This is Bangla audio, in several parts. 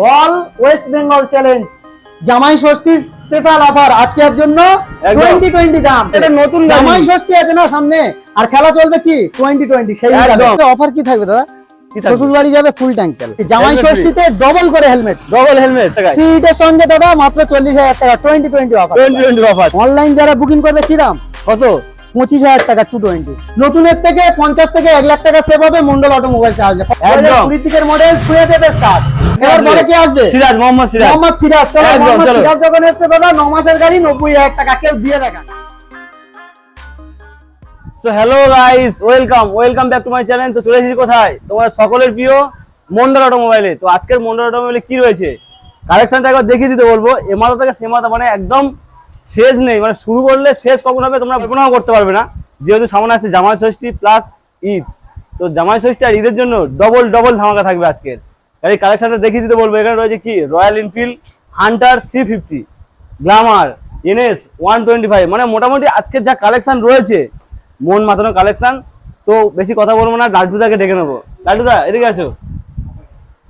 অল ওয়েস্ট বেঙ্গল চ্যালেঞ্জ জামাই ষষ্ঠীর স্পেশাল অফার আজকের জন্য টোয়েন্টি টোয়েন্টি দাম। এটা নতুন জামাই ষষ্ঠী আছে না সামনে? আর খেলা চলবে কি? টোয়েন্টি টোয়েন্টি সেই। অফার কি থাকবে দাদা? শ্বশুর বাড়ি যাবে ফুল ট্যাঙ্ক তেল। জামাই ষষ্ঠীতে ডবল করে হেলমেট ডবল হেলমেট ফ্রিটের সঙ্গে দাদা মাত্র চল্লিশ হাজার টাকা twenty twenty offer twenty twenty offer online যারা বুকিং করবে কি দাম? কত? পঁচিশ হাজার টাকা টু টোয়েন্টি নতুনের থেকে পঞ্চাশ থেকে এক লাখ টাকা সেভ হবে মন্ডল অটোমোবাইল চার্জ একদম। কুড়ি দিকের মডেল ছুঁয়ে দেবে স্টার্ট এবার পরে কি আসবে? সিরাজ মোহাম্মদ সিরাজ। মোহাম্মদ সিরাজ। চলো একদম, মোহাম্মদ চলো। সিরাজ যখন এসছে দাদা ন মাসের গাড়ি নব্বই হাজার টাকা। কেউ দিয়ে দেখা so hello guys welcome welcome back to my channel তো চলে এসেছি কোথায়? তোমার সকলের প্রিয় মন্ডল অটোমোবাইলে তো আজকের মন্ডল অটোমোবাইলে কি রয়েছে? কালেকশনটা একবার দেখিয়ে দিতে বলব। এ মাথা থেকে সে মাথা মানে একদম শেষ নেই মানে শুরু করলে শেষ কখন হবে তোমরা কল্পনাও করতে পারবে না। যেহেতু সামনে আসছে জামাই ষষ্ঠী প্লাস ঈদ, তো জামাই ষষ্ঠী আর ঈদের জন্য ডবল ডবল ধামাকা থাকবে আজকের। গাড়ির কালেকশনটা দেখিয়ে দিতে বলব, এখানে রয়েছে কি? Royal Enfield Hunter three fifty Glamour NS one twenty five মানে মোটামুটি আজকের যা কালেকশন রয়েছে, মন মাতানো কালেকশন তো বেশি কথা বলব না, লাড্ডুদাকে ডেকে নেব। লাড্ডুদা, এদিকে আসো।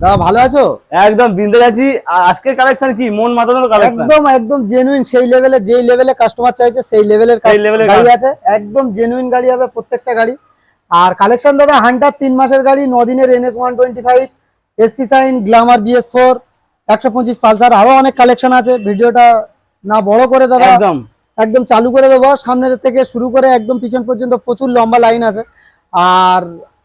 দাদা ভালো আছো? একদম বিন্দে আর আজকের কালেকশন কি? মন মাতানোর কালেকশন একদম একদম জেনুইন সেই লেভেলে যেই লেভেলে কাস্টমার চাইছে সেই লেভেলের গাড়ি আছে। একদম জেনুইন গাড়ি হবে প্রত্যেকটা গাড়ি। আর কালেকশন দাদা হান্টার তিন মাসের গাড়ি ন দিনের NS one twenty five SP Shine Glamour BS four একশো পঁচিশ পালসার আরও অনেক কালেকশন আছে। ভিডিওটা না বড় করে দাদা একদম। একদম চালু করে দেবো। সামনের থেকে শুরু করে একদম পিছন পর্যন্ত প্রচুর লম্বা লাইন আছে। আর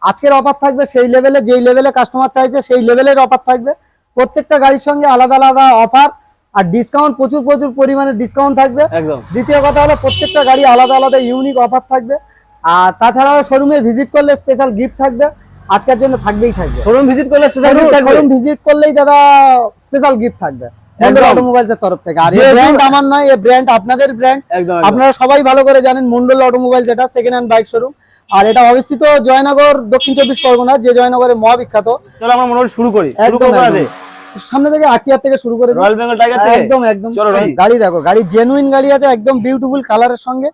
আজকের অফার থাকবে সেই লেভেলে যেই লেভেলে কাস্টমার চাইছে সেই লেভেলের অফার থাকবে। প্রত্যেকটা গাড়ির সঙ্গে আলাদা আলাদা অফার আর ডিসকাউন্ট প্রচুর প্রচুর পরিমাণে ডিসকাউন্ট থাকবে। দ্বিতীয় কথা হলো প্রত্যেকটা গাড়ি আলাদা আলাদা ইউনিক অফার থাকবে। আর তাছাড়াও শোরুমে ভিজিট করলে স্পেশাল গিফট থাকবে। আজকের জন্য থাকবেই থাকবে। শোরুম ভিজিট করলে স্পেশাল থাকবে? শোরুম ভিজিট করলেই দাদা স্পেশাল গিফট থাকবে। অটোমোবাইলস এর তরফ থেকে। আর এই ব্র্যান্ড আমার নয় এই ব্র্যান্ড আপনাদের ব্র্যান্ড একদম একদম। আপনারা সবাই ভালো করে জানেন মন্ডল অটোমোবাইল যেটা সেকেন্ড হ্যান্ড বাইক শোরুম আর এটা অবস্থিত জয়নগর দক্ষিণ চব্বিশ পরগনা যে জয়নগরে মহাবিখ্যাত। চলো আমরা মোটামুটি শুরু করি। শুরু সামনে থেকে আটিয়ার থেকে শুরু করে রয়্যাল বেঙ্গল টাইগার থেকে? একদম একদম। গাড়ি দেখো গাড়ি জেনুইন গাড়ি আছে একদম বিউটিফুল কালারের সঙ্গে।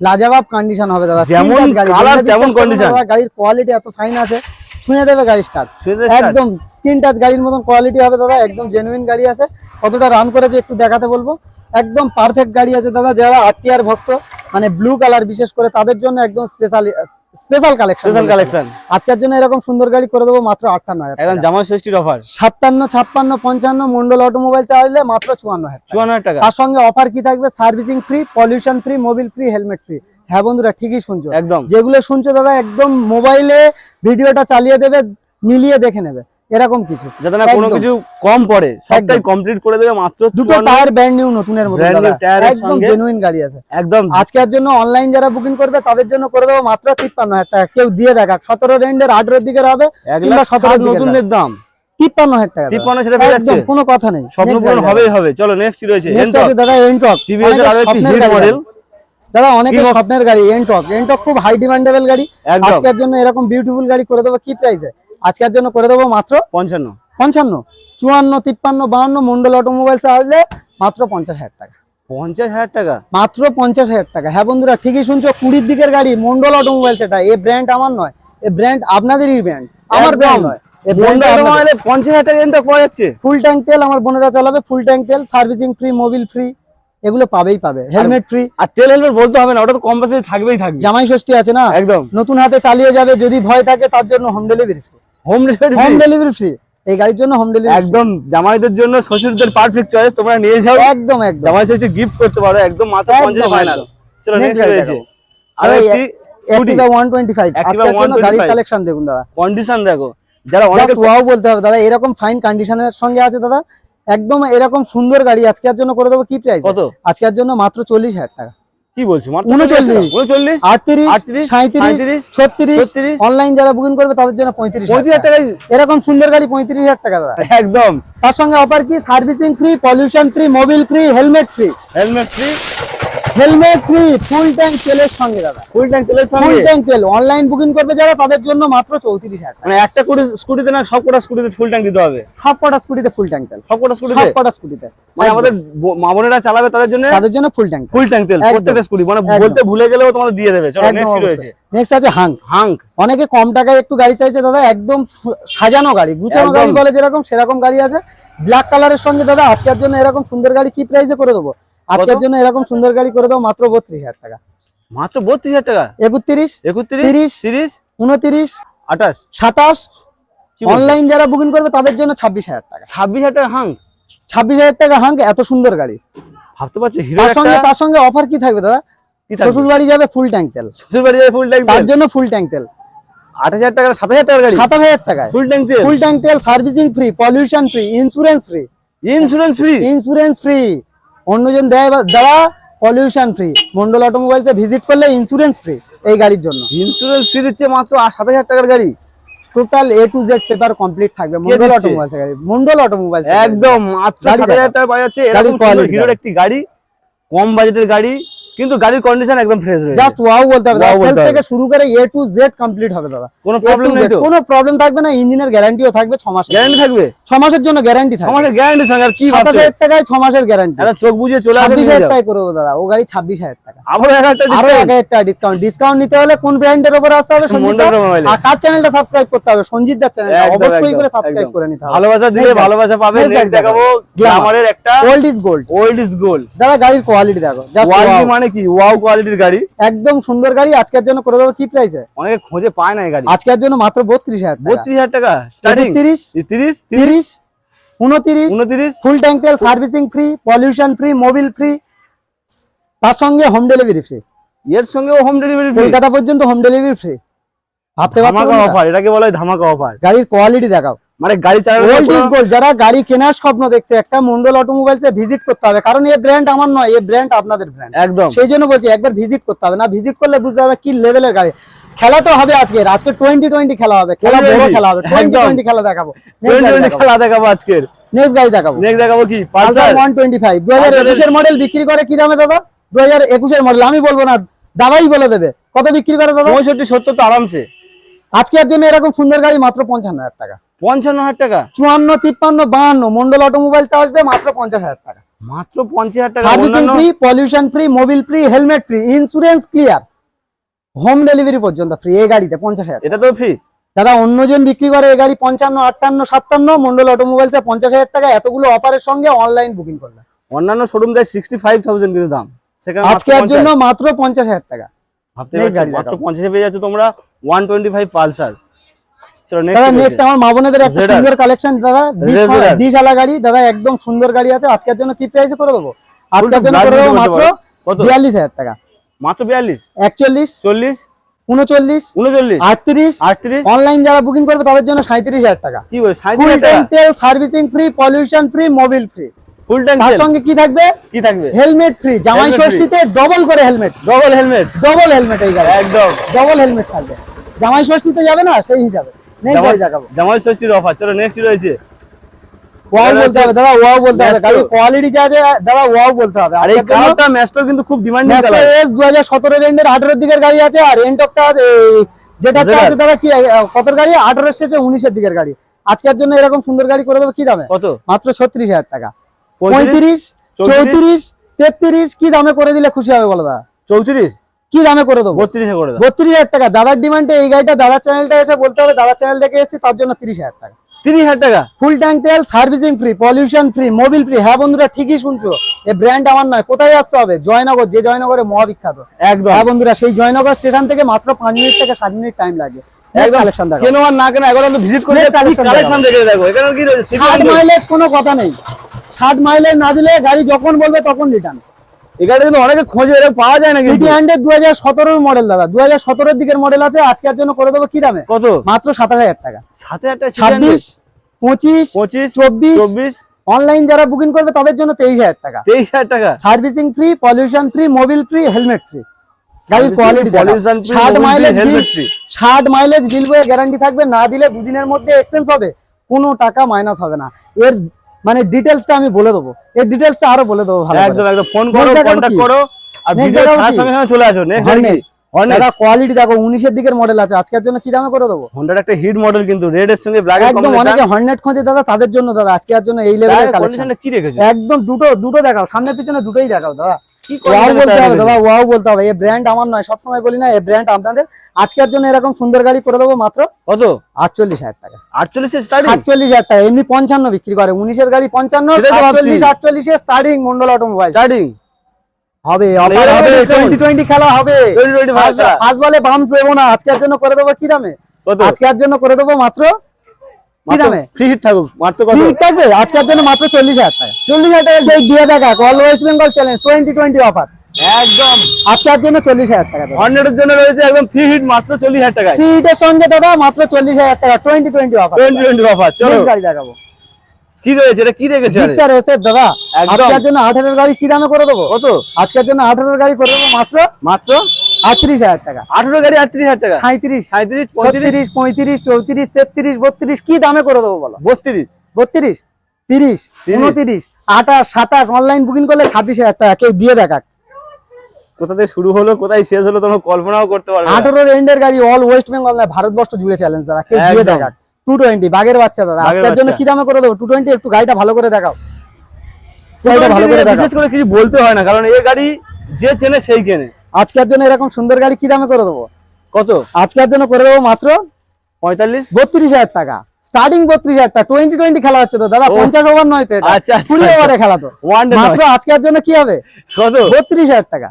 লাজাবাব কন্ডিশন হবে যেমন তেমন দাদা, গাড়ির কোয়ালিটি এত ফাইন আছে। ছুঁয়ে দেবে গাড়ি স্টার্ট। একদম স্ক্রিন টাচ গাড়ির মতন কোয়ালিটি হবে দাদা একদম জেনুইন গাড়ি আছে। কতটা রান করেছে একটু দেখাতে বলব। একদম পারফেক্ট গাড়ি আছে দাদা যারা আরটিআর ভক্ত মানে ব্লু কালার বিশেষ করে তাদের জন্য একদম special special collection special collection আজকের জন্য এরকম সুন্দর গাড়ি করে দেবো মাত্র আটান্ন হাজার একদম ষষ্ঠীর অফার সাতান্ন ছাপ্পান্ন পঞ্চান্ন মন্ডল অটোমোবাইল চাইলে মাত্র চুয়ান্ন হাজার চুয়ান্ন হাজার টাকা। তার সঙ্গে অফার কি থাকবে? Servicing free pollution free mobil free helmet free হ্যাঁ বন্ধুরা ঠিকই শুনছো। একদম। যেগুলো শুনছো দাদা একদম মোবাইলে ভিডিওটা চালিয়ে দেবে মিলিয়ে দেখে নেবে এরকম কিছু। যাতে না কোনো কিছু কম পড়ে সবটাই কমপ্লিট করে দেবে মাত্র দুটো টায়ার ব্র্যান্ড নিউ নতুনের মতো একদম জেনুইন গাড়ি আছে। একদম। আজকের জন্য অনলাইন যারা বুকিং করবে তাদের জন্য করে দেবো মাত্র তিপ্পান্ন হাজার টাকা। কেউ দিয়ে দেখাক সতেরো রেন্ডের আঠেরোর দিকের হবে কিংবা লাখ 17 সাত দিকের নতুনদের দাম। তিপ্পান্ন হাজার টাকা। তিপ্পান্ন সেটা পেয়ে যাচ্ছে কোনো কথা নেই। স্বপ্ন পূরণ হবেই হবে। চলো নেক্সট কি রয়েছে দাদা এনটক টিভিএস এর আরও একটি হিট মডেল দাদা অনেকে স্বপ্নের গাড়ি এনটক এনটক খুব হাই ডিমান্ডেবল গাড়ি। আজকের জন্য এরকম বিউটিফুল গাড়ি করে দেবো কি প্রাইসে আজকের জন্য করে দেবো মাত্র পঞ্চান্ন। পঞ্চান্ন। চুয়ান্ন তিপ্পান্ন বাহান্ন মন্ডল অটোমোবাইলস আসলে মাত্র পঞ্চাশ হাজার টাকা। পঞ্চাশ হাজার টাকা? মাত্র পঞ্চাশ হাজার টাকা। হ্যাঁ বন্ধুরা ঠিকই শুনছো কুড়ির দিকের গাড়ি মন্ডল অটোমোবাইলস এটা এই ব্র্যান্ড আমার নয় এই ব্র্যান্ড আপনাদেরই ব্র্যান্ড আমার। ব্র্যান্ড নয় পঞ্চাশ হাজার টাকা পাওয়া যাচ্ছে। ফুল ট্যাঙ্ক তেল আমার বোনেরা চালাবে ফুল ট্যাঙ্ক তেল সার্ভিসিং ফ্রি মোবিল ফ্রি এগুলো পাবেই পাবে। হেলমেট ফ্রি আর তেল হেলমেট বলতে হবে না ওটা তো কম্পালসারি থাকবেই থাকবে। জামাই ষষ্ঠী আছে না? একদম। নতুন হাতে চালিয়ে যাবে যদি ভয় থাকে তার জন্য home delivery free home delivery home delivery free এই গাড়ির জন্য হোম ডেলিভারি একদম জামাইদের জন্য শ্বশুরদের পারফেক্ট চয়েস তোমরা নিয়ে যাও। একদম একদম। জামাই ষষ্ঠী গিফট করতে পারো একদম মাত্র একদম, পঞ্চাশ ফাইনাল চলো নেক্সট গাড়ি রয়েছে। আর একটি অ্যাক্টিভা 125 Activa আজকের জন্য গাড়ির কালেকশন দেখুন দাদা। কন্ডিশন দেখো। যারা অনেকে ওয়াও বলতে হবে দাদা। এরকম ফাইন কন্ডিশনের সঙ্গে আছে দাদা। একদম এরকম সুন্দর গাড়ি। আজকের জন্য করে দেবো কি প্রাইস কত? আজকের জন্য মাত্র চল্লিশ হাজার টাকা। কি বলছো? উনচল্লিশ। উনচল্লিশ? আটত্রিশ আটত্রিশ, সাঁত্রিশ ছত্রিশ। ছত্রিশ। অনলাইন যারা বুকিং করবে তাদের জন্য পঁয়ত্রিশ পঁয়ত্রিশ হাজার টাকা। এরকম সুন্দর গাড়ি পঁয়ত্রিশ হাজার টাকা দাদা। একদম। তার সঙ্গে অফার কি? Servicing free pollution free mobil free helmet free helmet free helmet free full tank তেলের সঙ্গে দাদা। ফুল ট্যাঙ্ক তেলের সঙ্গে? ফুল ট্যাঙ্ক তেল অনলাইন বুকিং করবে যারা তাদের জন্য মাত্র চৌত্রিশ হাজার। টাকা। মানে একটা করে স্কুটিতে না সব কটা স্কুটিতে ফুল ট্যাঙ্ক দিতে হবে? সব কটা স্কুটিতে ফুল ট্যাঙ্ক তেল সব কটা সব স্কুটিতে কটা স্কুটিতে। মানে আমাদের মা বোনেরা চালাবে তাদের জন্য? তাদের জন্য ফুল ট্যাঙ্ক ফুল ট্যাঙ্ক তেল প্রত্যেকটা স্কুটি। মানে বলতে ভুলে গেলেও তোমাদের দিয়ে দেবে। চলো নেক্সট রয়েছে নেক্সট আছে হাং হাঙ্ক অনেকে কম টাকায় একটু গাড়ি চাইছে দাদা একদম সাজানো গাড়ি গুছানো গাড়ি বলে যেরকম সেরকম গাড়ি আছে। ব্ল্যাক কালারের সঙ্গে দাদা আজকের জন্য এরকম সুন্দর গাড়ি কি প্রাইসে করে দেবো? আজকের জন্য এরকম সুন্দর গাড়ি করে দেবো মাত্র বত্রিশ হাজার টাকা। মাত্র বত্রিশ হাজার টাকা? একত্রিশ একত্রিশ তিরিশ। তিরিশ উনত্রিশ আঠাশ। সাতাশ। অনলাইন যারা বুকিং করবে তাদের জন্য ছাব্বিশ হাজার টাকা। ছাব্বিশ হাজার টাকা হাঙ্ক ছাব্বিশ হাজার টাকা হাঙ্ক এত সুন্দর গাড়ি। ভাবতে পারছ তার সঙ্গে তার সঙ্গে অফার কি থাকবে দাদা? শ্বশুর বাড়ি যাবে ফুল ট্যাঙ্ক তেল। শ্বশুর বাড়ি যাবে ফুল ট্যাঙ্ক তার জন্য ফুল ট্যাঙ্ক তেল। আট হাজার টাকা সাত হাজার টাকার গাড়ি? সাতাশ হাজার টাকায়। ফুল ট্যাঙ্ক তেল? ফুল ট্যাঙ্ক তেল servicing free pollution free insurance free insurance free insurance free অন্যজন দেয় দেওয়া পলিউশন ফ্রি মন্ডল অটোমোবাইলসে ভিজিট করলে ইন্স্যুরেন্স ফ্রি এই গাড়ির জন্য। ইন্স্যুরেন্স ফ্রি দিচ্ছে মাত্র সাত হাজার টাকার গাড়ি? Total A to Z paper complete থাকবে। মন্ডল অটোমোবাইলস গাড়ি। মন্ডল অটোমোবাইলস একদম মাত্র সাত হাজার টাকা পাওয়া এরকম হিরোর একটি গাড়ি কম বাজেটের গাড়ি কিন্তু গাড়ির কন্ডিশন একদম ফ্রেশ রয়েছে জাস্ট ওয়াও বলতে হবে। Wow সেল থেকে শুরু করে এ টু জেড কমপ্লিট হবে দাদা। কোনো প্রবলেম নেই তো? কোনো প্রবলেম থাকবে না ইঞ্জিনের গ্যারান্টিও থাকবে ছ মাসের। গ্যারান্টি থাকবে? ছ মাসের জন্য গ্যারান্টি থাকবে। আমাদের গ্যারান্টি সঙ্গে আর কি ভাবছ? হাজার টাকায় ছ মাসের গ্যারান্টি একটা চোখ বুঝিয়ে চলে আসে ছাব্বিশ নিয়ে হাজার যাও। টাকায় করে দেবো দাদা। ও গাড়ি ছাব্বিশ হাজার টাকা। আবার এক একটা আরও discount। এক হাজার টাকা ডিসকাউন্ট ডিসকাউন্ট নিতে হলে কোন ব্র্যান্ডের উপর আসতে হবে সঞ্জিত? আর কার চ্যানেলটা সাবস্ক্রাইব করতে হবে? সঞ্জিত দার চ্যানেলটা অবশ্যই করে সাবস্ক্রাইব করে নিতে হবে। ভালোবাসা দিলে ভালোবাসা পাবে। নেক্সট দেখাবো। গ্ল্যামারের একটা old is gold old is gold দাদা গাড়ির কোয়ালিটি দেখো। জাস্ট মানে কি ওয়াও কোয়ালিটির গাড়ি? একদম সুন্দর গাড়ি আজকের জন্য করে দেবো কি প্রাইসে অনেকে খোঁজে পায় না এই গাড়ি। আজকের জন্য মাত্র বত্রিশ হাজার বত্রিশ হাজার টাকা? স্টার্টিং তিরিশ তিরিশ? তিরিশ? তিরিশ উনতিরিশ উনত্রিশ? ফুল ট্যাঙ্ক তেল servicing free pollution free mobil free তার সঙ্গে হোম ডেলিভারি ফ্রি এর সঙ্গে হোম ডেলিভারি ফ্রি কলকাতা পর্যন্ত হোম ডেলিভারি ফ্রি ভাবতে পারছ অফার এটাকে বলা হয় ধামাকা অফার গাড়ির কোয়ালিটি দেখাও। মানে গাড়ি গোল্ড যারা গাড়ি কেনার স্বপ্ন দেখছে একটা মন্ডল অটোমোবাইলসে ভিজিট করতে হবে। কারণ এই ব্র্যান্ড আমার নয় এই ব্র্যান্ড আপনাদের ব্র্যান্ড একদম। সেই জন্য বলছি একবার ভিজিট করতে হবে। না ভিজিট করলে বুঝতে হবে কি লেভেলের গাড়ি। খেলা তো হবে আজকে আজকে টোয়েন্টি টোয়েন্টি খেলা হবে। খেলা বড় খেলা হবে। টোয়েন্টি। টোয়েন্টি খেলা দেখাবো। খেলা দেখাবো আজকের। নেক্সট গাড়ি দেখাবো। নেক্সট দেখাবো কি? Pulsar Pulsar one twenty five দু হাজার মডেল বিক্রি করে কি দামে দাদা? দু হাজার একুশের মডেল আমি বলব না দাদাই বলে দেবে। কত বিক্রি করে দাদা? পঁয়ষট্টি সত্তর তো আরামসে। আজকের জন্য এরকম সুন্দর গাড়ি মাত্র পঞ্চান্ন হাজার টাকা। পঞ্চান্ন হাজার টাকা? চুয়ান্ন তিপ্পান্ন বাহান্ন। মন্ডল অটোমোবাইলস আসবে মাত্র পঞ্চাশ হাজার টাকা। মাত্র পঞ্চাশ হাজার টাকা। Servicing free pollution free mobil free helmet free insurance clear home delivery পর্যন্ত ফ্রি এই গাড়িতে পঞ্চাশ হাজার এটা তো ফ্রি দাদা অন্যজন বিক্রি করে এই গাড়ি পঞ্চান্ন আটান্ন সাতান্ন মন্ডল অটোমোবাইলসে পঞ্চাশ হাজার টাকা। এতগুলো অফারের সঙ্গে অনলাইন বুকিং করলে অন্যান্য শোরুম দেয় সিক্সটি ফাইভ থাউজেন্ড কিন্তু দাম। সেখানে আজকের জন্য মাত্র পঞ্চাশ হাজার টাকা। মাত্র পঞ্চাশে পেয়ে যাচ্ছ তোমরা ওয়ান টোয়েন্টি ফাইভ পালসার। দাদা নেক্সট নেক্সট আমার মা বোনেদের একটা সুন্দর কালেকশন দাদা Razor. ডিশালা গাড়ি দাদা একদম সুন্দর গাড়ি আছে। আজকের জন্য কি প্রাইসে করে দেবো? আজকের জন্য করে দেবো মাত্র বিয়াল্লিশ হাজার টাকা। মাত্র বিয়াল্লিশ? একচল্লিশ চল্লিশ? উনচল্লিশ উনচল্লিশ? আটত্রিশ আটত্রিশ? অনলাইন যারা বুকিং করবে তাদের জন্য সাঁত্রিশ হাজার টাকা। কি বলে তেল servicing free pollution free mobil free full tank তার সঙ্গে কি থাকবে? কি থাকবে? হেলমেট ফ্রি জামাই ষষ্ঠীতে ডবল করে helmet double helmet double helmet এই গাড়ি একদম। ডবল হেলমেট থাকবে। জামাই ষষ্ঠীতে যাবে না সেই হিসাবে। জামাই ষষ্ঠীর অফার চলো নেক্সট রয়েছে। ওয়াও বলতে হবে দাদা ওয়াও বলতে হবে। Masto। কোয়ালিটি যা আছে দাদা ওয়াও বলতে হবে। আর এই কালারটা ম্যাস্টোর কিন্তু খুব ডিমান্ডিং কালার এস দু হাজার সতেরো রেন্ডের দিকের গাড়ি আছে আর এনটকটা যেটা আছে দাদা কি আহ, কতর গাড়ি? আঠারো শেষে উনিশের দিকের গাড়ি। আজকের জন্য এরকম সুন্দর গাড়ি করে দেবো কি দামে? কত? মাত্র ছত্রিশ হাজার টাকা। পঁয়ত্রিশ, পঁয়ত্রিশ চৌত্রিশ তেত্রিশ কি দামে করে দিলে খুশি হবে বলো দাদা? চৌত্রিশ? কি দামে করে দেবো? বত্রিশে করে দাও। বত্রিশ হাজার টাকা। দাদার ডিমান্ডে এই গাড়িটা দাদার চ্যানেলটা এসে বলতে হবে দাদার চ্যানেল থেকে এসেছি তার জন্য তিরিশ হাজার টাকা। তিরিশ হাজার টাকা? ফুল ট্যাঙ্ক তেল servicing free pollution free mobil free হ্যাঁ বন্ধুরা ঠিকই শুনছো। এই ব্র্যান্ড আমার নয়। কোথায় আসতে হবে? জয়নগর যে জয়নগরে মহাবিখ্যাত। একদম। হ্যাঁ বন্ধুরা সেই জয়নগর স্টেশন থেকে মাত্র পাঁচ মিনিট থেকে সাত মিনিট টাইম লাগে। কালেকশন দেখো কেন আর না কেন একবার ভিজিট করে কালেকশন দেখে দেখো এখানে কি রয়েছে? ষাট মাইলেজ কোনো কথা নেই। ষাট মাইলেজ না দিলে গাড়ি যখন বলবে তখন রিটার্ন এখানে কিন্তু অনেকে খোঁজে এরকম পাওয়া যায় না সিটি হান্ড্রেড দু হাজার সতেরোর মডেল দাদা। দু হাজার সতেরোর দিকের মডেল আছে আজকের জন্য করে দেবো কি দামে? কত? মাত্র সাতাশ হাজার টাকা। সাত হাজার টাকা। ছাব্বিশ পঁচিশ পঁচিশ চব্বিশ চব্বিশ। অনলাইন যারা বুকিং করবে তাদের জন্য তেইশ হাজার টাকা। তেইশ হাজার টাকা। Servicing free pollution free mobil free helmet free গাড়ির কোয়ালিটি ষাট মাইলেজ। ষাট মাইলেজ বিল বয়ে গ্যারান্টি থাকবে না দিলে দুদিনের মধ্যে এক্সচেঞ্জ হবে। কোনো টাকা মাইনাস হবে না। এর মানে ডিটেলসটা আমি বলে দেবো। এর ডিটেলসটা আরও বলে দেবো ভালো একদম একদম ফোন করো Next দেখাবো কন্ট্যাক্ট কি? করো আর ভিডিও ছাড়ার সঙ্গে সঙ্গে চলে আসো নেক্সট দাদা কোয়ালিটি দেখো উনিশের দিকের মডেল আছে। আজকের জন্য কি দামে করে দেবো? হন্ডার একটা হিট মডেল কিন্তু রেড এর সঙ্গে ব্ল্যাক এর একদম অনেকে হর্নেট খোঁজে দাদা তাদের জন্য দাদা আজকের জন্য এই লেভেলের কালেকশন কি রেখেছো? একদম দুটো দুটো দেখাও সামনে পিছনে দুটোই দেখাও দাদা। ওয়াও condition বলতে হবে দাদা ওয়াও বলতে হবে। এই ব্র্যান্ড আমার নয় সবসময় বলি না এই ব্র্যান্ড আপনাদের। আজকের জন্য এরকম সুন্দর গাড়ি করে দেবো মাত্র কত? আটচল্লিশ হাজার টাকা। আটচল্লিশের আটচল্লিশ হাজার টাকা এমনি পঞ্চান্ন বিক্রি করে। উনিশের গাড়ি পঞ্চান্ন। আটচল্লিশ আটচল্লিশে স্টার্টিং মন্ডল অটোমোবাইল স্টার্টিং হবে অফার হবে discount? টোয়েন্টি টোয়েন্টি খেলা হবে। টোয়েন্টি টোয়েন্টি ফার্স্ট বলে বামস দেবো না আজকের জন্য করে দেবো কি দামে? আজকের জন্য করে দেবো মাত্র কি দামে? ফ্রি হিট থাকুক মাত্র কত? ঠিক থাকবে? আজকের জন্য মাত্র হাজার টাকা। চল্লিশ হাজার টাকা দিয়ে দিয়ে দেখা all West Bengal challenge twenty twenty offer একদম। আজকের জন্য চল্লিশ হাজার টাকা দেবো। এর জন্য রয়েছে একদম ফ্রি হিট মাত্র চল্লিশ হাজার টাকায়। ফ্রিটের সঙ্গে দাদা মাত্র চল্লিশ হাজার টাকা twenty twenty offer twenty twenty offer চলো। গাড়ি দেখাবো। কি রয়েছে? এটা কি রেখেছে? জিক্সার দাদা আজকের জন্য আঠারোর গাড়ি কি দামে করে দেবো? কত? আজকের জন্য গাড়ি করে দেবো মাত্র? মাত্র? আটত্রিশ হাজার টাকা। আঠারো গাড়ি আটত্রিশ হাজার টাকা? সাঁত্রিশ সাঁত্রিশ পঁয়ত্রিশ? পঁয়ত্রিশ চৌত্রিশ তেত্রিশ বত্রিশ কি দামে করে দেবো বলো? বত্রিশ। বত্রিশ তিরিশ তিরিশ। উনত্রিশ আঠাশ সাতাশ অনলাইন বুকিং করলে ছাব্বিশ হাজার টাকা। কেউ দিয়ে দেখাক। কোথা থেকে শুরু হলো কোথায় শেষ হলো তোমরা কল্পনাও করতে পারবে। আঠারোর এন্ডের গাড়ি অল ওয়েস্ট বেঙ্গল না ভারতবর্ষ জুড়ে চ্যালেঞ্জ দাদা। কেউ দিয়ে। দেখাক। টু টোয়েন্টি বাঘের বাচ্চা দাদা। আজকের জন্য কি দামে করে দেবো? টু টোয়েন্টি একটু গাড়িটা ভালো করে দেখাও। গাড়িটা ভালো করে দেখাও। বিশেষ করে কিছু বলতে হয় না কারণ এই গাড়ি যে চেনে সেই কেনে। আজকের জন্য এরকম সুন্দর গাড়ি কি দামে করে দেবো? কত? আজকের জন্য করে দেবো মাত্র পঁয়তাল্লিশ? বত্রিশ হাজার টাকা। স্টার্টিং বত্রিশ হাজার টাকা। টোয়েন্টি টোয়েন্টি খেলা হচ্ছে তো দাদা পঞ্চাশ ওভার নয় তো এটা। আচ্ছা, আচ্ছা, কুড়ি আচ্ছা। ওভারে খেলা তো। মাত্র আজকের জন্য কি হবে? কত? বত্রিশ হাজার টাকা।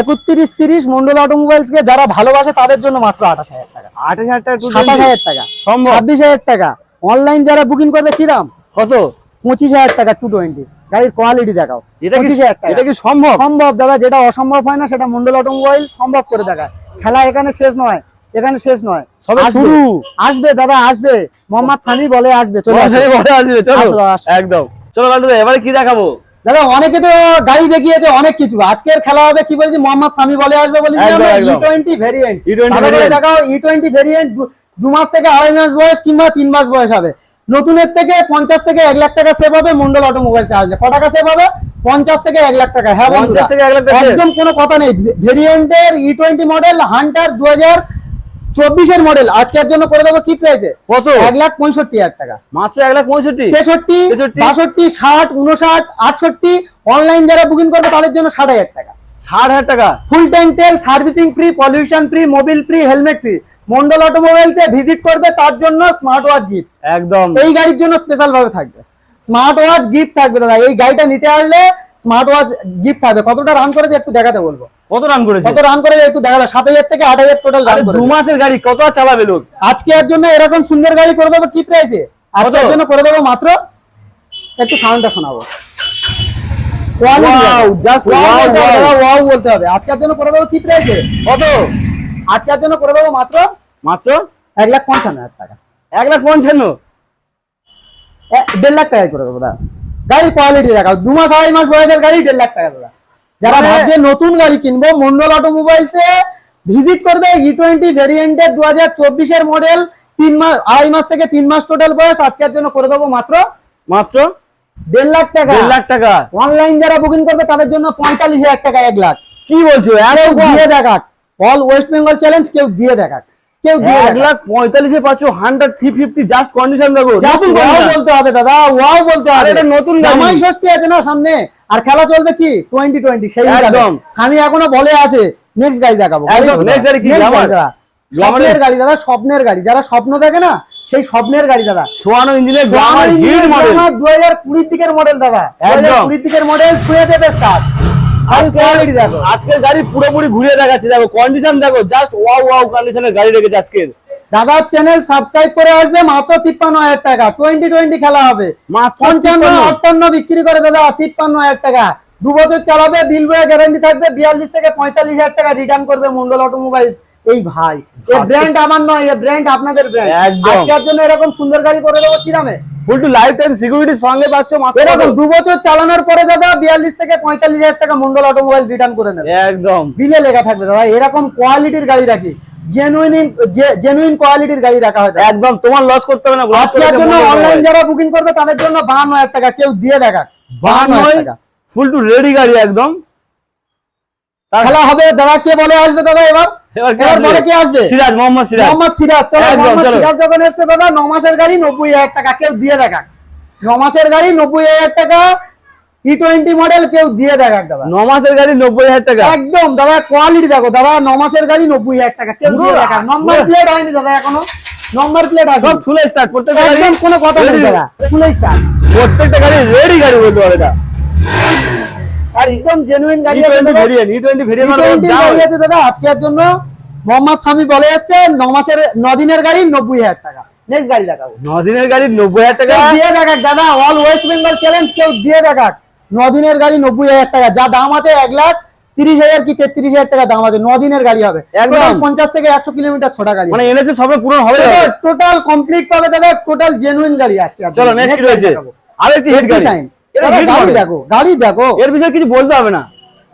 একত্রিশ তিরিশ মন্ডল অটোমোবাইলস কে যারা ভালোবাসে তাদের জন্য মাত্র আঠাশ হাজার টাকা। আঠাশ হাজার টাকা সাতাশ হাজার টাকা। ছাব্বিশ হাজার টাকা। অনলাইন যারা বুকিং করবে কি দাম? কত? পঁচিশ হাজার টাকা টু টোয়েন্টি গাড়ির কোয়ালিটি দেখাও। এটা কি এটা সম্ভব? সম্ভব দাদা যেটা অসম্ভব হয় না সেটা মন্ডল অটোমোবাইল সম্ভব করে দেখায়। খেলা এখানে শেষ নয় এখানে শেষ নয়। সবে শুরু। আসবে দাদা আসবে। মোহাম্মদ সানি বলে আসবে চলে আসবে। বড় আসবে চলো। একদম। চলো লাল্টু এবারে কি দেখাবো? দাদা অনেকে তো গাড়ি দেখিয়েছে অনেক কিছু। আজকের খেলা হবে কি বলছি মোহাম্মদ সামি বলে আসবে বলি ই টোয়েন্টি ভেরিয়েন্ট E20 দেখাও ই টোয়েন্টি ভেরিয়েন্ট দু মাস থেকে আড়াই মাস বয়স কিংবা তিন মাস বয়স হবে। নতুনের থেকে পঞ্চাশ থেকে এক লাখ টাকা সেভ হবে মন্ডল অটোমোবাইল আসলে ক টাকা সেভ হবে? পঞ্চাশ থেকে এক লাখ টাকা। হ্যাঁ পঞ্চাশ থেকে এক লাখ টাকা একদম কোনো কথা নেই। ভেরিয়েন্টের ই টোয়েন্টি মডেল হান্টার দু হাজার চব্বিশের মডেল আজকের জন্য করে দেবো কি প্রাইসে কত? এক লাখ পঁয়ষট্টি হাজার টাকা। মাত্র এক লাখ পঁয়ষট্টি? তেষট্টি। বাষট্টি ষাট উনষাট আটষট্টি। অনলাইন যারা বুকিং করবে তাদের জন্য ষাট হাজার টাকা। ষাট হাজার টাকা? ফুল ট্যাঙ্ক তেল servicing free pollution free mobil free helmet free Mondal automobiles এ ভিজিট করবে তার জন্য স্মার্ট ওয়াচ গিফট একদম। এই গাড়ির জন্য স্পেশাল ভাবে থাকবে। স্মার্ট ওয়াচ গিফট থাকবে দাদা। এই গাড়িটা নিতে আসলে স্মার্ট ওয়াচ গিফট থাকবে। কতটা রান করেছে একটু দেখাতে বলব। কত রান করেছে? কত রান করেছে একটু দেখাতে। সাত হাজার থেকে আট হাজার টোটাল রান দু মাসের গাড়ি কত আর চালাবে লোক? আজকে এর জন্য এরকম সুন্দর গাড়ি করে দেবো কি প্রাইসে আজকের জন্য করে দেবো মাত্র একটু সাউন্ডটা শোনাবো। Just wow, wow. ওয়াও বলতে হবে। আজকের জন্য করে দেবো কি প্রাইসে কত? আজকের জন্য করে দেবো মাত্র মাত্র এক লাখ পঞ্চান্ন হাজার টাকা। এক লাখ পঞ্চান্ন? দেড় লাখ টাকায় করে দেবো দাদা। গাড়ির কোয়ালিটি দেখাও। দু মাস আড়াই মাস বয়সের গাড়ি দেড় লাখ টাকা দাদা। যারা মানে- ভাবছে নতুন গাড়ি কিনবো মন্ডল অটোমোবাইলসে ভিজিট করবে ই টোয়েন্টি ভেরিয়েন্টের দু হাজার চব্বিশের মডেল তিন মাস আড়াই মাস থেকে তিন মাস টোটাল বয়স। আজকের জন্য করে দেবো মাত্র মাত্র দেড় লাখ টাকা। দেড় লাখ টাকা। অনলাইন যারা বুকিং করবে তাদের জন্য পঁয়তাল্লিশ হাজার টাকা এক লাখ। কি বলছো? আরে দিয়ে দেখাক। অল ওয়েস্ট বেঙ্গল চ্যালেঞ্জ কেউ দিয়ে দেখাক কেউ দিয়ে এক লাখ পঁয়তাল্লিশে পাচ্ছ hundred three fifty just condition condition। বলতে হবে দাদা ওয়াও বলতে হবে। এটা নতুন জামাই ষষ্ঠী আছে না সামনে? আর খেলা চলবে কি? টোয়েন্টি টোয়েন্টি সেই একদম। স্বামী এখনও বলে আছে নেক্সট গাড়ি দেখাবো। গাড়ি কি? স্বপ্নের গাড়ি দাদা স্বপ্নের গাড়ি। যারা স্বপ্ন দেখে না সেই স্বপ্নের গাড়ি দাদা। সোয়ানো ইঞ্জিনের গ্লামার হিট মডেল দু হাজার কুড়ির দিকের মডেল দাদা। দু হাজার কুড়ির দিকের মডেল ছুঁয়ে দেবে স্টার্ট আজকের গাড়ি পুরোপুরি ঘুরে দেখাচ্ছে। দেখো কন্ডিশন দেখো জাস্ট ওয়াও ওয়াও কন্ডিশনের গাড়ি রেখেছে আজকের। দাদার চ্যানেল সাবস্ক্রাইব করে আসবে মাত্র তিপ্পান্ন হাজার টাকা। টোয়েন্টি টোয়েন্টি খেলা হবে। পঞ্চান্ন 53 আটান্ন বিক্রি করে দাদা তিপ্পান্ন হাজার টাকা। দু বছর চালাবে বিল বয়ে গ্যারান্টি থাকবে বিয়াল্লিশ থেকে পঁয়তাল্লিশ হাজার টাকা রিটার্ন করবে মন্ডল অটোমোবাইল এই ভাই এই ব্র্যান্ড আমার নয় এই ব্র্যান্ড আপনাদের ব্র্যান্ড। আজকের জন্য এরকম সুন্দর গাড়ি করে দেবো কি দামে? ফুল টু লাইফ টাইম সিকিউরিটির সঙ্গে পাচ্ছ মাত্র এরকম? দু বছর চালানোর পরে দাদা বিয়াল্লিশ থেকে পঁয়তাল্লিশ হাজার টাকা মন্ডল অটোমোবাইল রিটার্ন করে নেবে। একদম। বিলে লেখা থাকবে দাদা এরকম কোয়ালিটির গাড়ি রাখি। জেনুইন জেনুইন কোয়ালিটির গাড়ি রাখা হয় একদম তোমার লস করতে হবে না আজকের জন্য অনলাইন যারা বুকিং করবে তাদের জন্য বাহান্ন হাজার টাকা কেউ দিয়ে দেখা বাহান্ন টাকা। ফুল টু রেডি গাড়ি একদম। খেলা হবে দাদা কে বলে আসবে দাদা এবার? কে আসবে? সিরাজ মোহাম্মদ সিরাজ। মোহাম্মদ সিরাজ চলো একদম, সিরাজ যখন এসছে দাদা ন মাসের গাড়ি নব্বই হাজার টাকা কেউ দিয়ে দেখা ন মাসের গাড়ি নব্বই হাজার টাকা টি টোয়েন্টি মডেল কেউ দিয়ে দেখা দাদা। ন মাসের গাড়ি নব্বই হাজার টাকা? একদম দাদা কোয়ালিটি দেখো দাদা ন মাসের গাড়ি নব্বই হাজার টাকা। কেউ দিয়ে নম্বর প্লেট হয়নি দাদা এখনও। নম্বর প্লেট আছে সব স্টার্ট প্রত্যেকটা গাড়ি কোনো কথা নেই। দাদা। স্টার্ট প্রত্যেকটা গাড়ি রেডি গাড়ি বলতে পারে এটা। আর একদম জেনুইন গাড়ি আছে টোয়েন্টি দাদা। Variant E twenty variant T20 যা গাড়ি আছে দাদা আজকের জন্য মোহাম্মদ স্বামী বলে এসছে ন মাসের ন দিনের গাড়ি নব্বই হাজার টাকা। নেক্সট গাড়ি দেখাবো। ন দিনের গাড়ি নব্বই হাজার টাকা। দিয়ে দেখাক দাদা অল ওয়েস্ট বেঙ্গল চ্যালেঞ্জ কেউ দিয়ে দেখাক। দিনের গাড়ি টাকা যা দাম আছে এক লাখ তিরিশ হাজার কি তেত্রিশ হাজার টাকা দাম আছে ন দিনের গাড়ি হবে। একদম। পঞ্চাশ থেকে একশো কিলোমিটার ছোটা গাড়ি। মানে এনেছে সবে পূরণ হবে টোটাল কমপ্লিট পাবে দাদা টোটাল জেনুইন গাড়ি আজকে। চলো। নেক্সট রয়েছে? আরেকটি SB গাড়ি। Sign। এটা দাদা, গাড়ি দেখো গাড়ি দেখো। এর বিষয়ে কিছু বলতে হবে না।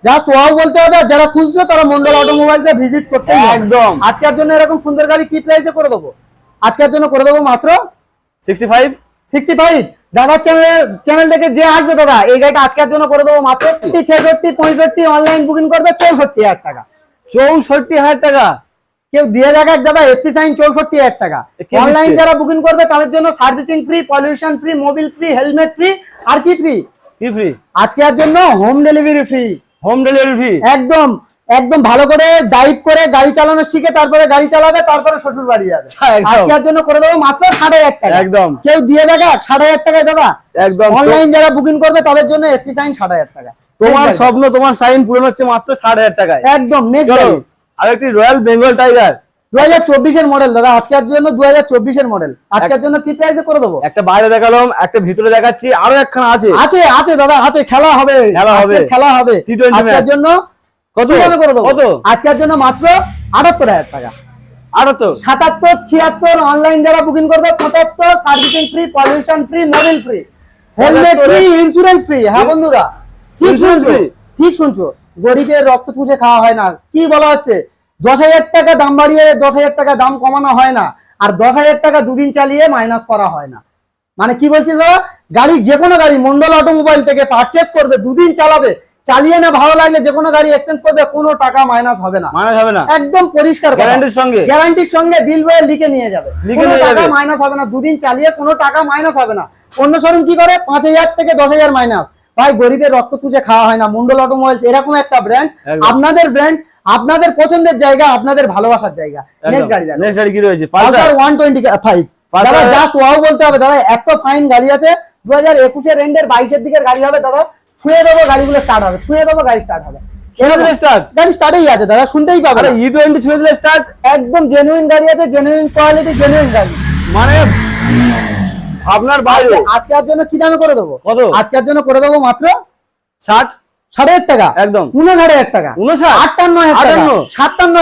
জাস্ট ওয়াও বলতে হবে যারা খুঁজছো তারা মন্ডল অটোমোবাইলসে ভিজিট করতে একদম। আজকের জন্য এরকম সুন্দর গাড়ি কি প্রাইসে করে দেবো? আজকের জন্য করে দেবো মাত্র সিক্সটি ফাইভ সিক্সটি ফাইভ দাদার চ্যানেল চ্যানেল থেকে যে আসবে দাদা এই গাড়িটা আজকের জন্য করে দেবো মাত্র ছেষট্টি পঁয়ষট্টি অনলাইন বুকিং করবে চৌষট্টি হাজার টাকা। চৌষট্টি হাজার টাকা। কেউ দিয়ে দেখাক দাদা এসপি সাইন চৌষট্টি হাজার টাকা। অনলাইন যারা বুকিং করবে তাদের জন্য servicing free pollution free mobil free helmet free আর কি ফ্রি কি ফ্রি আজকের জন্য home delivery free home delivery free একদম একদম ভালো করে ড্রাইভ করে গাড়ি চালানো শিখে তারপরে গাড়ি চালাবে তারপরে শ্বশুর বাড়ি যাবে। আজকের জন্য করে দেবো মাত্র ষাট হাজার টাকা। একদম। কেউ দিয়ে দেখা ষাট হাজার টাকায় দাদা। একদম অনলাইন যারা বুকিং করবে তাদের জন্য এসপি সাইন ষাট হাজার টাকা। তোমার স্বপ্ন তোমার সাইন পূরণ হচ্ছে মাত্র ষাট হাজার টাকায়। একদম নেক্সট চলো আরেকটি রয়্যাল বেঙ্গল টাইগার দু হাজার চব্বিশের মডেল দাদা। আজকের জন্য দু হাজার চব্বিশের মডেল আজকের জন্য কি প্রাইসে করে দেবো? একটা বাইরে দেখালাম একটা ভিতরে দেখাচ্ছি আরও একখানা আছে। আছে আছে দাদা আছে খেলা হবে। খেলা হবে। খেলা হবে। আজকের জন্য কত? দামে করে দেবো? কত? আজকের জন্য মাত্র আটাত্তর হাজার টাকা। আরও তো সাতাত্তর ছিয়াত্তর অনলাইন যারা বুকিং করবে পঁচাত্তর servicing free pollution free mobil free helmet free insurance free হ্যাঁ বন্ধুরা। ঠিক Insurance শুনছো? ঠিক শুনছো? গরিবের রক্ত চুষে খাওয়া হয় না। কি বলা হচ্ছে? দশ হাজার টাকা দাম বাড়িয়ে দশ হাজার টাকা দাম কমানো হয় না আর দশ হাজার টাকা দুদিন চালিয়ে মাইনাস করা হয় না। মানে কি বলছি দাদা? গাড়ি যে কোনো গাড়ি মন্ডল অটোমোবাইল থেকে পারচেস করবে দুদিন চালাবে চালিয়ে না ভালো লাগলে যে কোনো গাড়ি এক্সচেঞ্জ করবে কোনো টাকা মাইনাস হবে না। মাইনাস হবে না। একদম পরিষ্কার গ্যারান্টির সঙ্গে। গ্যারান্টির সঙ্গে বিল বয়ে লিখে নিয়ে যাবে। কোনো টাকা। মাইনাস হবে না দুদিন চালিয়ে কোনো টাকা মাইনাস হবে না। অন্য শোরুম কি করে? পাঁচ হাজার থেকে দশ হাজার মাইনাস ভাই গরিবের রক্ত চুষে খাওয়া হয় না। মন্ডল অটোমোবাইলস এরকম একটা ব্র্যান্ড আপনাদের ব্র্যান্ড আপনাদের পছন্দের জায়গা আপনাদের ভালোবাসার জায়গা। নেক্সট গাড়ি নেক্সট গাড়ি কি রয়েছে? Pulsar Pulsar one twenty five Pulsar- দাদা জাস্ট ওয়াও বলতে হবে। দাদা এত ফাইন গাড়ি আছে। দু হাজার একুশের এন্ডের বাইশের দিকের গাড়ি হবে দাদা। ছুঁয়ে দেবো গাড়িগুলো স্টার্ট হবে। ছুঁয়ে দেবো গাড়ি স্টার্ট হবে। দিলে start? গাড়ি স্টার্টেই আছে দাদা। শুনতেই পাবে আরে না। ই টোয়েন্টি ছুঁয়ে দিলে স্টার্ট একদম জেনুইন গাড়ি আছে জেনুইন কোয়ালিটি জেনুইন গাড়ি। মানে আপনার বাইরে। আজকের জন্য কি দামে করে দেবো? কত? আজকের জন্য করে দেবো মাত্র ষাট? সাড়ে হাজার টাকা। একদম। উনষাট হাজার টাকা। উনষাট? আটান্ন সাতান্ন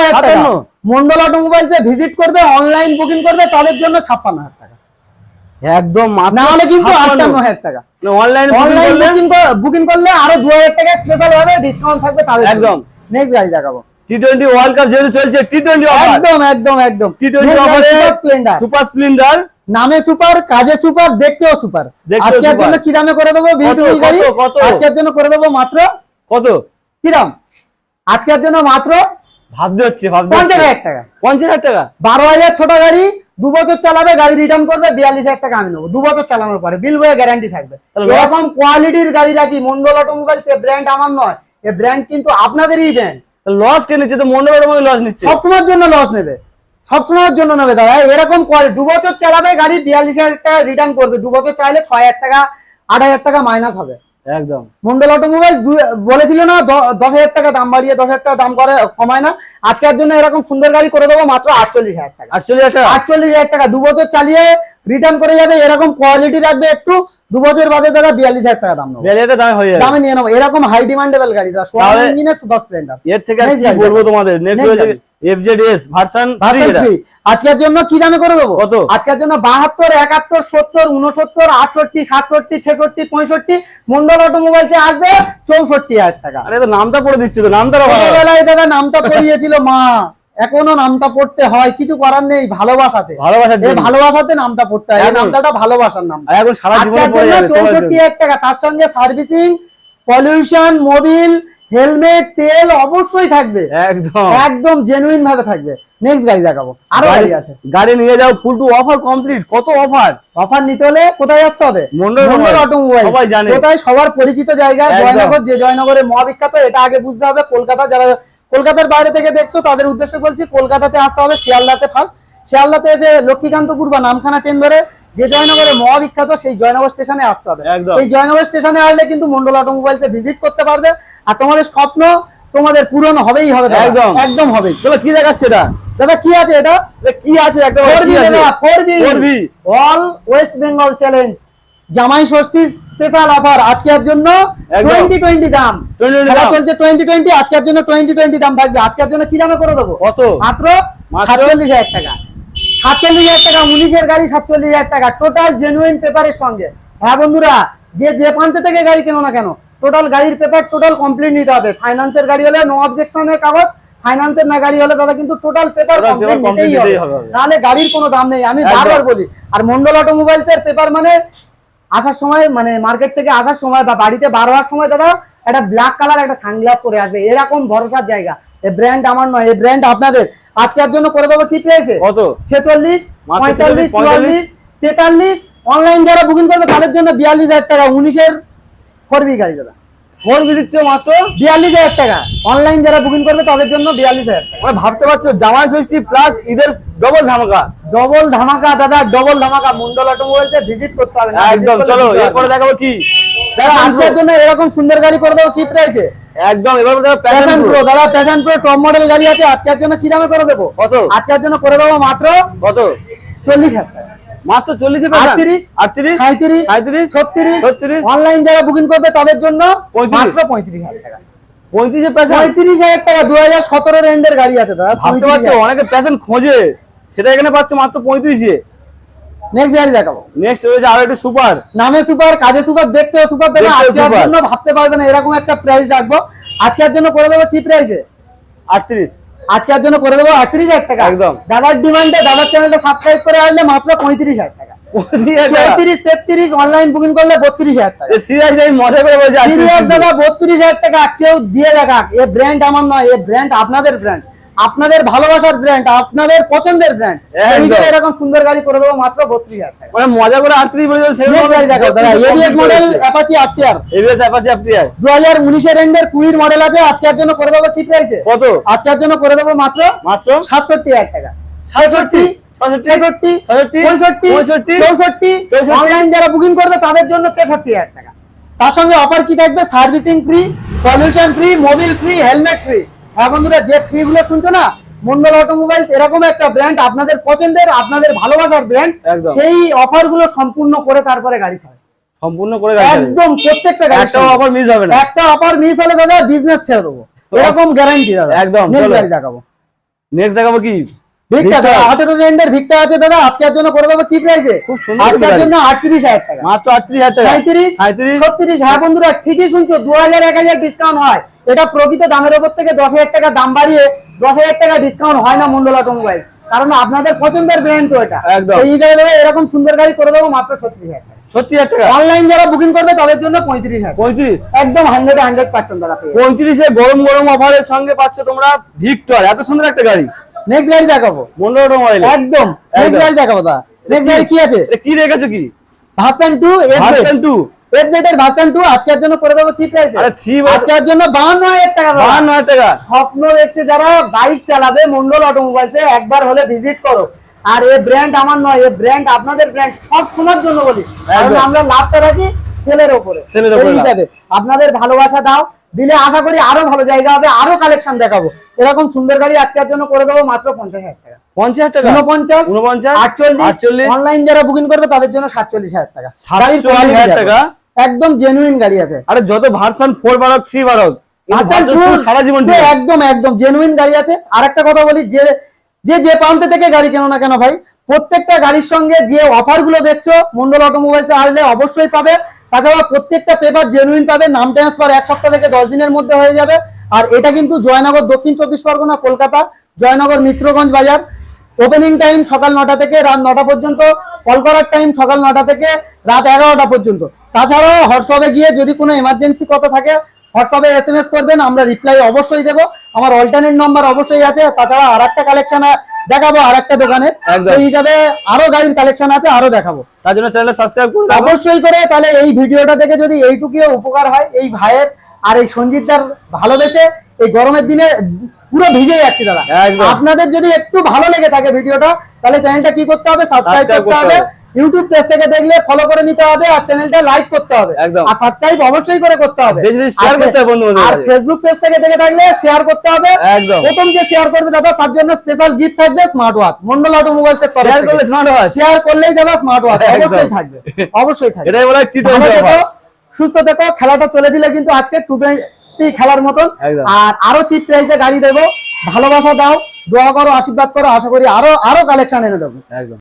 ভিজিট করবে অনলাইন বুকিং করবে তাদের জন্য ছাপ্পান্ন হাজার টাকা। একদম না হলে কিন্তু আটান্ন হাজার টাকা। অনলাইন অনলাইন বুকিং বুকিং করলে আরও দু হাজার টাকা স্পেশাল ভাবে ডিসকাউন্ট থাকবে তাদের একদম। নেক্সট গাড়ি দেখাবো। টি টোয়েন্টি ওয়ার্ল্ড কাপ যেহেতু চলছে টি টোয়েন্টি একদম একদম একদম। T twenty Splendor। Super Splendor নামে সুপার কাজে সুপার দেখতেও সুপার। আজকের জন্য কি দামে করে দেবো বিউটিফুল গাড়ি? আজকের জন্য করে দেবো মাত্র কত? কি দাম? আজকের জন্য মাত্র ভাবতে হচ্ছে পঞ্চাশ হাজার টাকা। পঞ্চাশ হাজার টাকা? বারো হাজার ছোট গাড়ি দু বছর চালাবে গাড়ি রিটার্ন করবে বিয়াল্লিশ হাজার টাকা আমি নেব। দু বছর চালানোর পরে বিল বয়ে গ্যারান্টি থাকবে। এরকম কোয়ালিটির গাড়ি রাখি মন্ডল অটোমোবাইল সে ব্র্যান্ড আমার নয়। এ ব্র্যান্ড কিন্তু আপনাদেরই ব্র্যান্ড লস কে নিচ্ছে? তো মন্ডল অটোমোবাইল লস নিচ্ছে। সবসময়ের জন্য লস নেবে। সবসময়ের জন্য নেবে দাদা। এরকম কোয়ালিটি দু বছর চালাবে গাড়ি বিয়াল্লিশ হাজার টাকা রিটার্ন করবে। দু বছর চাইলে ছয় হাজার টাকা আট হাজার টাকা মাইনাস হবে। একদম। মন্ডল অটোমোবাইল বলেছিল না দশ হাজার টাকা দাম বাড়িয়ে দশ হাজার টাকা দাম করে কমায় না। আজকের জন্য এরকম সুন্দর গাড়ি করে দেবো মাত্র আটচল্লিশ হাজার টাকা। আটচল্লিশ হাজার আটচল্লিশ হাজার টাকা দু বছর চালিয়ে রিটার্ন করে যাবে। এরকম কোয়ালিটি রাখবে একটু। দু বছর বাদে দাদা বিয়াল্লিশ হাজার টাকা দাম নেব। ভ্যারিয়েন্টের দামে হয়ে দামে নিয়ে নেব। এরকম হাই ডিমান্ডেবল গাড়ি দাদা। সোয়ান ইঞ্জিনের সুপার স্প্লেন্ডার এর থেকে বলব তোমাদের? নেক্সট। এফজেডএস ভার্সন আজকের জন্য কি দামে করে দেবো? কত? আজকের জন্য বাহাত্তর একাত্তর সত্তর উনসত্তর আটষট্টি সাতষট্টি ছেষট্টি পঁয়ষট্টি মন্ডল অটোমোবাইলসে আসবে চৌষট্টি হাজার টাকা। আরে তো নামটা পড়ে দিচ্ছে তো নামটা। ছোটবেলায় দাদা নামটা পড়িয়েছিল মা। এখনও নামটা পড়তে হয় কিছু করার নেই ভালোবাসাতে। ভালোবাসার এই ভালোবাসাতে নামটা পড়তে হয়। নামটা ভালোবাসার নাম। এখন সারা জীবনে চৌষট্টি। হাজার টাকা। তার সঙ্গে সার্ভিসিং পলিউশন মোবিল হেলমেট তেল অবশ্যই থাকবে। একদম। একদম জেনুইন ভাবে থাকবে। নেক্সট গাড়ি দেখাবো। আরও গাড়ি আছে। গাড়ি নিয়ে যাও ফুল টু অফার কমপ্লিট কত অফার অফার নিতে হলে কোথায় আসতে হবে? মন্ডল মোবাইল। অটোমোবাইল সবাই জানে। কোথায়? সবার পরিচিত জায়গা জয়নগর যে জয়নগরে মহাবিখ্যাত এটা আগে বুঝতে হবে। কলকাতা যারা কলকাতার বাইরে থেকে দেখছ তাদের উদ্দেশ্যে বলছি কলকাতাতে আসতে হবে শিয়ালদাতে ফার্স্ট শিয়ালদাতে এসে লক্ষ্মীকান্তপুর বা নামখানা ট্রেন ধরে যে জয়নগরে মহাবিখ্যাত সেই জয়নগর স্টেশনে আসতে হবে। এই জয়নগর স্টেশনে আসলে কিন্তু মন্ডল অটোমোবাইলসে ভিজিট করতে পারবে। আর তোমাদের স্বপ্ন তোমাদের পূরণ হবেই হবে একদম। একদম হবেই চলো কি দেখাচ্ছে এটা? দাদা কি আছে এটা? কি আছে? একটা ফোর কি বি আছে? দাদা four B 4B all West Bengal challenge জামাই ষষ্ঠীর স্পেশাল অফার আজকের জন্য। টোয়েন্টি টোয়েন্টি দাম। 20 খেলা চলছে টোয়েন্টি টোয়েন্টি আজকের জন্য টোয়েন্টি টোয়েন্টি দাম থাকবে। আজকের জন্য কি দামে করে দেবো? কত? মাত্র মাত্র? সাতচল্লিশ হাজার টাকা। সাতচল্লিশ হাজার টাকা উনিশের গাড়ি সাতচল্লিশ হাজার টাকা টোটাল জেনুইন পেপারের সঙ্গে। হ্যাঁ বন্ধুরা যে যে প্রান্ত থেকে গাড়ি কেনো না কেন টোটাল গাড়ির পেপার টোটাল কমপ্লিট নিতে হবে। ফাইন্যান্সের গাড়ি হলে নো অবজেকশনের কাগজ ফাইন্যান্সের না গাড়ি হলে দাদা কিন্তু টোটাল পেপার কমপ্লিট নিতেই হবে। নাহলে গাড়ির কোনো দাম নেই আমি বারবার বলি। আর মন্ডল অটোমোবাইলস এর পেপার মানে আসার সময় মানে মার্কেট থেকে আসার সময় বা বাড়িতে বার হওয়ার সময় দাদা একটা ব্ল্যাক কালার একটা সানগ্লাস করে আসবে। এরকম ভরসার জায়গা। এই ব্র্যান্ড আমার নয় এই ব্র্যান্ড আপনাদের। আজকের জন্য করে দেবো কি পেয়েছে? কত? ছেচল্লিশ পঁয়তাল্লিশ চুয়াল্লিশ তেতাল্লিশ। অনলাইন যারা বুকিং করবে তাদের জন্য বিয়াল্লিশ হাজার টাকা উনিশের ফোরবি গাড়ি দাদা। ফোন দিচ্ছে মাত্র? বিয়াল্লিশ হাজার টাকা। অনলাইন যারা বুকিং করবে তাদের জন্য বিয়াল্লিশ হাজার টাকা। ভাবতে পারছ জামাই ষষ্ঠী প্লাস ঈদের ডবল ধামাকা? ডবল ধামাকা দাদা ডবল ধামাকা। মন্ডল অটোমোবাইলসে ভিজিট করতে হবে। একদম চলো এরপরে দেখাবো কি। দাদা আজকের জন্য এরকম সুন্দর গাড়ি করে দেবো কি প্রাইসে একদম এবার প্যাশন প্যাশন প্রো দাদা প্যাশন প্রো টপ মডেল গাড়ি আছে আজকের জন্য কি দামে করে দেবো? কত? আজকের জন্য করে দেবো মাত্র কত? চল্লিশ হাজার মাত্র চল্লিশে আটত্রিশ আটত্রিশ সাঁত্রিশ সাঁত্রিশ ছত্রিশ ছত্রিশ। অনলাইন যারা বুকিং করবে তাদের জন্য মাত্র পঁয়ত্রিশ হাজার টাকা। পঁয়ত্রিশে প্যাশন পঁয়ত্রিশ হাজার টাকা দু হাজার সতেরো রেন্ডের গাড়ি আছে দাদা ভাবতে পারছ? অনেকে প্যাশন খোঁজে। সেটা এখানে পাচ্ছে মাত্র পঁয়ত্রিশে। নেক্সট গাড়ি দেখাবো। নেক্সট রয়েছে আরও একটু সুপার নামে সুপার কাজে সুপার দেখতেও সুপার দেবে আজকের জন্য ভাবতে পারবে না এরকম একটা প্রাইস রাখব। আজকের জন্য করে দেবো কি প্রাইসে আটত্রিশ। আজকের জন্য করে দেবো আটত্রিশ হাজার টাকা। একদম। দাদার ডিমান্ডে দাদার চ্যানেলটা সাবস্ক্রাইব করে আসলে মাত্র পঁয়ত্রিশ হাজার টাকা। চৌত্রিশ তেত্রিশ অনলাইন বুকিং করলে বত্রিশ হাজার টাকা। সিরিয়াস মজা করে বলছি সিরিয়াস দাদা বত্রিশ হাজার টাকা কেউ দিয়ে এ ব্র্যান্ড আমার নয় এ ব্র্যান্ড আপনাদের ব্র্যান্ড আপনাদের ভালোবাসার ব্র্যান্ড আপনাদের পছন্দের ব্র্যান্ড এরকম সুন্দর গাড়ি করে দেবো মাত্র বত্রিশ হাজার টাকা। মানে মজা করে আটত্রিশ বলে দেখো ABS model Apache ABS Apache দু হাজার উনিশের এন্ডের কুড়ির মডেল আছে আজকের জন্য করে দেবো কি প্রাইসে কত? আজকের জন্য করে দেবো মাত্র মাত্র? সাতষট্টি হাজার টাকা। সাতষট্টি ছেষট্টি সাতষট্টি পঁয়ষট্টি পঁয়ষট্টি চৌষট্টি চৌষট্টি। অনলাইন যারা বুকিং করবে তাদের জন্য তেষট্টি হাজার টাকা। তার সঙ্গে অফার কি থাকবে? Servicing free pollution free mobil free helmet free হ্যাঁ বন্ধুরা যে ফ্রি গুলো শুনছো না মন্ডল অটোমোবাইল এরকম একটা ব্র্যান্ড আপনাদের পছন্দের আপনাদের ভালোবাসার ব্র্যান্ড সেই অফারগুলো সম্পূর্ণ করে তারপরে গাড়ি ছাড়ে। সম্পূর্ণ করে একদম প্রত্যেকটা গাড়ি একটা অফার মিস হবে না। একটা অফার মিস হলে দাদা বিজনেস ছেড়ে দেবো। এরকম গ্যারান্টি দাদা। একদম, নেক্সট গাড়ি দেখাবো। নেক্সট দেখাবো কি? ভিক্টা দাদা আঠেরো রেন্ডের ভিক্টা আছে দাদা আজকের জন্য করে দেবো কি প্রাইসে খুব সুন্দর আজকের জন্য আটত্রিশ হাজার টাকা। মাত্র আটত্রিশ হাজার টাকা। সাঁত্রিশ সাঁত্রিশ ছত্রিশ? হ্যাঁ বন্ধুরা ঠিকই শুনছো দু হাজার এক হাজার ডিসকাউন্ট হয়। এটা প্রকৃত দামের উপর থেকে দশ হাজার টাকা দাম বাড়িয়ে দশ হাজার টাকা ডিসকাউন্ট হয় না মন্ডল অটোমোবাইল কারণ আপনাদের পছন্দের ব্র্যান্ড তো এটা। একদম। এই হিসাবে দাদা এরকম সুন্দর গাড়ি করে দেবো মাত্র ছত্রিশ হাজার টাকা। সত্যি টাকা? অনলাইন যারা বুকিং করবে তাদের জন্য পঁয়ত্রিশ হাজার। পঁয়ত্রিশ? একদম হান্ড্রেড হান্ড্রেড পার্সেন্ট দাদা পঁয়ত্রিশে গরম গরম অফারের সঙ্গে পাচ্ছ তোমরা ভিক্টর এত সুন্দর একটা গাড়ি। নেক্সট গাড়ি দেখাবো। একদম। নেক্সট গাড়ি দেখাবো দাদা নেক্সট গাড়ি কি আছে? কি রেখেছো কি? Version two version two FZ version two আজকের জন্য করে দেবো কি প্রাইস আরে থ্রি আজকের জন্য বাহান্ন হাজার টাকা দাদা। বাহান্ন হাজার টাকা। স্বপ্ন দেখছে যারা বাইক চালাবে মন্ডল অটোমোবাইলসে একবার হলে ভিজিট করো। আর এই ব্র্যান্ড আমার নয় এই ব্র্যান্ড আপনাদের ব্র্যান্ড সব সময়ের জন্য বলি। কারণ একদম। আমরা লাভটা রাখি সেলের আপনাদের ভালোবাসা দাও দিলে আশা করি আরও ভালো জায়গা হবে আরও কালেকশন দেখাবো। এরকম সুন্দর গাড়ি আজকের জন্য করে দেবো মাত্র পঞ্চাশ হাজার টাকা। পঞ্চাশ টাকা? উনপঞ্চাশ উনপঞ্চাশ আটচল্লিশ অনলাইন যারা বুকিং করবে তাদের জন্য সাতচল্লিশ হাজার টাকা। সাতচল্লিশ হাজার টাকা? একদম জেনুইন গাড়ি আছে। আরে যত ভার্সন ফোর বারক থ্রি বারক সারা জীবন একদম একদম জেনুইন গাড়ি আছে। আর একটা কথা বলি যে যে যে প্রান্তে থেকে গাড়ি কেন না কেন ভাই প্রত্যেকটা গাড়ির সঙ্গে যে অফারগুলো দেখছ মন্ডল অটোমোবাইলস আসলে অবশ্যই পাবে। তাছাড়া প্রত্যেকটা পেপার জেনুইন পাবে, নাম ট্রান্সফার এক সপ্তাহ থেকে দশ দিনের মধ্যে হয়ে যাবে। আর এটা কিন্তু জয়নগর দক্ষিণ চব্বিশ পরগনা, কলকাতা, জয়নগর মিত্রগঞ্জ বাজার। ওপেনিং টাইম সকাল নটা থেকে রাত নটা পর্যন্ত কল করার টাইম সকাল নটা থেকে রাত এগারোটা পর্যন্ত। তাছাড়াও হোয়াটসঅ্যাপে গিয়ে যদি কোনো এমার্জেন্সি কথা থাকে হোয়াটসঅ্যাপে এস এম এস করবেন আমরা রিপ্লাই অবশ্যই দেবো। আমার অল্টারনেট নাম্বার অবশ্যই আছে তাছাড়া আর একটা কালেকশন দেখাবো আর একটা দোকানে সেই হিসাবে আরও গাড়ির কালেকশন আছে আরও দেখাবো। তার জন্য চ্যানেলটা সাবস্ক্রাইব করে রাখো অবশ্যই করে তাহলে এই ভিডিওটা দেখে যদি এইটুকুও উপকার হয় এই ভাইয়ের আর এই সঞ্জিতদার ভালোবেসে এই গরমের দিনে পুরো ভিজে যাচ্ছি দাদা। আপনাদের যদি একটু ভালো লেগে থাকে ভিডিওটা তাহলে চ্যানেলটা কি করতে হবে? সাবস্ক্রাইব করতে হবে। ইউটিউব পেজ থেকে দেখলে ফলো করে নিতে হবে আর চ্যানেলটা লাইক করতে হবে। একদম। আর সাবস্ক্রাইব অবশ্যই করে করতে হবে। share করতে হবে বন্ধু-বান্ধবের আর ফেসবুক পেজ থেকে দেখে থাকলে শেয়ার করতে হবে। একদম। প্রথম যে শেয়ার করবে দাদা তার জন্য স্পেশাল গিফট থাকবে স্মার্ট ওয়াচ মন্ডল অটোমোবাইলস এর তরফ শেয়ার করলে স্মার্ট ওয়াচ শেয়ার করলেই দাদা স্মার্ট ওয়াচ অবশ্যই থাকবে। অবশ্যই থাকবে। এটাই বলা টি সুস্থ দেখো খেলাটা চলেছিল কিন্তু আজকে টু টোয়েন্টি খেলার মতন। আর আরও চিপ প্রাইসে গাড়ি দেবো। ভালোবাসা দাও দোয়া করো আশীর্বাদ করো আশা করি আরও আরও কালেকশন এনে দেবো। একদম।